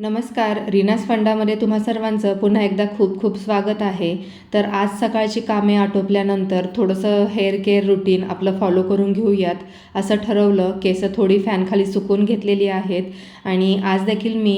नमस्कार रिनास फंडामध्ये तुम्हा सर्वांचं पुन्हा एकदा खूप खूप स्वागत आहे. तर आज सकाळची कामे आटोपल्यानंतर थोडंसं हेअर केअर रुटीन आपलं फॉलो करून घेऊयात. असं ठरवलं केसं थोडी फॅनखाली सुकून घेतलेली आहेत आणि आज देखील मी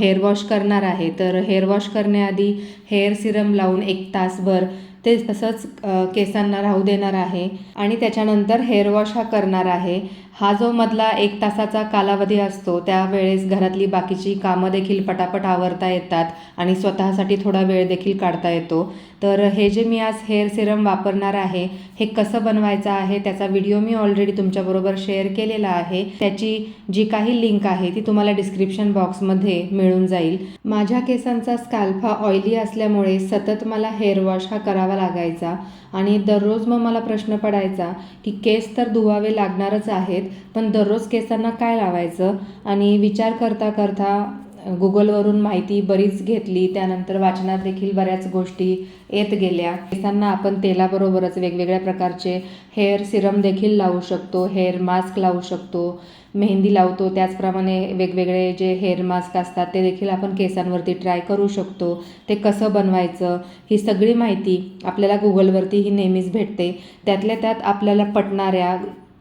हेअर वॉश करणार आहे. तर हेअर वॉश करण्याआधी हेअर सिरम लावून एक तासभर ते तसंच केसांना राहू देणार आहे आणि त्याच्यानंतर हेअर वॉश हा करणार आहे. हा जो मधला एक तासाचा कालावधी असतो त्यावेळेस घरातली बाकीची कामं देखील पटापट आवरता येतात आणि स्वतःसाठी थोडा वेळ देखील काढता येतो. तर हे जे मी आज हेअर सिरम वापरणार आहे हे कसं बनवायचं आहे त्याचा व्हिडिओ मी ऑलरेडी तुमच्याबरोबर शेअर केलेला आहे. त्याची जी काही लिंक आहे ती तुम्हाला डिस्क्रिप्शन बॉक्समध्ये मिळून जाईल. माझ्या केसांचा स्काल्फा हा ऑइली असल्यामुळे सतत मला हेअर वॉश हा करावा लागायचा. आणि दररोज मग मला प्रश्न पडायचा की केस तर धुवावे लागणारच आहेत पण दररोज केसांना काय लावायचं? आणि विचार करता करता गुगलवरून माहिती बरीच घेतली त्यानंतर वाचनात देखील बऱ्याच गोष्टी येत गेल्या. केसांना आपण तेलाबरोबरच वेगवेगळ्या प्रकारचे हेअर सिरम देखील लावू शकतो हेअर मास्क लावू शकतो मेहंदी लावतो त्याचप्रमाणे वेगवेगळे जे हेअर मास्क असतात ते देखील आपण केसांवरती ट्राय करू शकतो. ते कसं बनवायचं ही सगळी माहिती आपल्याला गुगलवरती ही नेहमीच भेटते. त्यातल्या त्यात आपल्याला पटणाऱ्या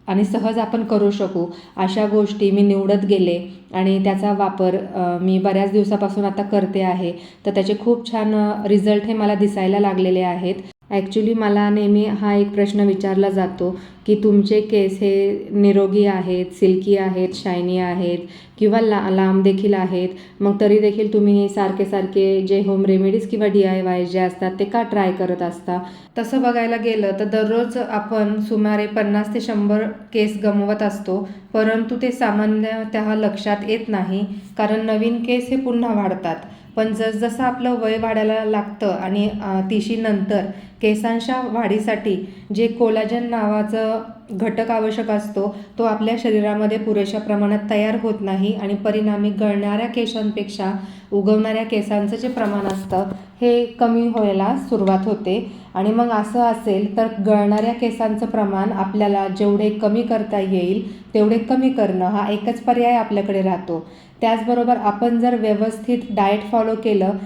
आणि सहज आपण करू शकू. अशा गोष्टी मी निवडत गेले आणि त्याचा वापर मी बऱ्याच दिवसापासून आता करते आहे. तर त्याचे खूप छान रिझल्ट हे मला दिसायला लागलेले आहेत. ॲक्च्युली मला नेहमी हा एक प्रश्न विचारला जातो की तुमचे केस हे निरोगी आहेत सिल्की आहेत शायनी आहेत किंवा ला लांब देखील आहेत? मग तरी देखील तुम्ही हे सारखे सारखे जे होम रेमेडीज किंवा डी आय वाय जे असतात ते का ट्राय करत असता? तसं बघायला गेलं तर दररोज आपण सुमारे पन्नास ते शंभर केस गमवत असतो परंतु ते सामान्यतः लक्षात येत नाही कारण नवीन केस हे पुन्हा वाढतात. पण जसजसं आपलं वय वाढायला लागतं आणि अ, तिशीनंतर केसांच्या वाढीसाठी जे कोलाजन नावाचं घटक आवश्यक असतो तो आपल्या शरीरामध्ये पुरेशा प्रमाणात तयार होत नाही आणि परिणामी गळणाऱ्या केसांपेक्षा उगवणाऱ्या केसांचं जे प्रमाण असतं हे कमी व्हायला सुरुवात होते. आणि मग असं असेल तर गळणाऱ्या केसांचं प्रमाण आपल्याला जेवढे कमी करता येईल तेवढे कमी करणं हा एकच पर्याय आपल्याकडे राहतो. त्याचबरोबर आपण जर व्यवस्थित डाएट फॉलो केलं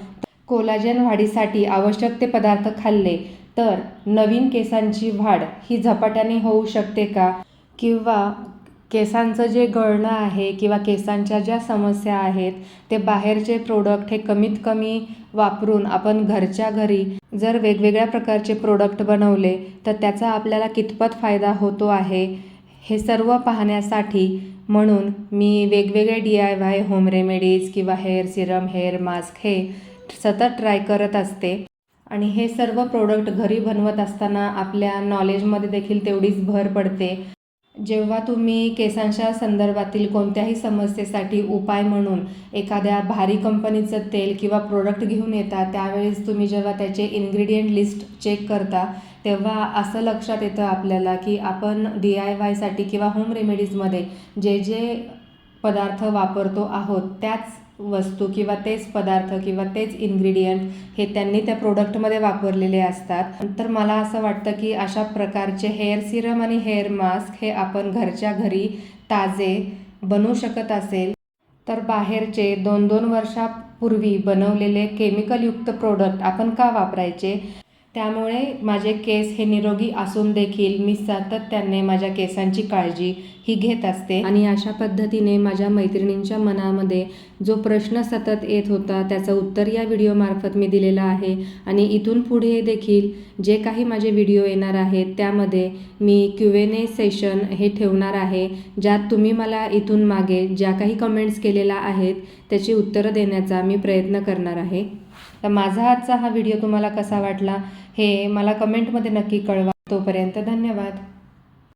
कोलाजन वाढीसाठी आवश्यक ते पदार्थ खाल्ले तर नवीन केसांची वाढ ही झपाट्याने होऊ शकते का? किंवा केसांचं जे गळणं आहे किंवा केसांच्या ज्या समस्या आहेत ते बाहेरचे प्रोडक्ट हे कमीत कमी वापरून आपण घरच्या घरी जर वेगवेगळ्या प्रकारचे प्रोडक्ट बनवले तर त्याचा आपल्याला कितपत फायदा होतो आहे हे सर्व पाहण्यासाठी म्हणून मी वेगवेगळे D I Y home remedies किंवा हेअर सिरम हेअर मास्क हे सतत ट्राय करत असते. आणि हे सर्व प्रोडक्ट घरी बनवत असताना आपल्या नॉलेजमध्ये देखील तेवढीच भर पडते. जेव्हा तुम्ही केसांच्या संदर्भातील कोणत्याही समस्येसाठी उपाय म्हणून एखाद्या भारी कंपनीचं तेल किंवा प्रोडक्ट घेऊन येता त्यावेळेस तुम्ही जेव्हा त्याचे इन्ग्रेडियंट लिस्ट चेक करता तेव्हा असं लक्षात येतं आपल्याला की आपण डी आय वायसाठी किंवा होम रेमेडीजमध्ये जे जे पदार्थ वापरतो आहोत त्याच वस्तू किंवा तेच पदार्थ किंवा तेच इन्ग्रेडियंट हे त्यांनी त्या प्रोडक्टमध्ये वापरलेले असतात. तर मला असं वाटतं की अशा प्रकारचे हेअर सिरम आणि हेअर मास्क हे आपण घरच्या घरी ताजे बनवू शकत असेल. तर बाहेरचे दोन दोन वर्षापूर्वी बनवलेले केमिकलयुक्त प्रोडक्ट आपण का वापरायचे? त्यामुळे माझे केस हे निरोगी असून देखील मी सातत्याने माझ्या केसांची काळजी ही घेत असते. आणि अशा पद्धतीने माझ्या मैत्रिणींच्या मनामध्ये जो प्रश्न सतत येत होता त्याचं उत्तर या व्हिडिओमार्फत मी दिलेलं आहे. आणि इथून पुढे देखील जे काही माझे व्हिडिओ येणार आहेत त्यामध्ये मी क्यू एन ए सेशन हे ठेवणार आहे. ज्यात तुम्ही मला इथून मागे ज्या काही कमेंट्स केलेल्या आहेत त्याची उत्तरं देण्याचा मी प्रयत्न करणार आहे. तर माझा आजचा हा व्हिडिओ तुम्हाला कसा वाटला हे मला कमेंटमध्ये नक्की कळवा. तोपर्यंत धन्यवाद.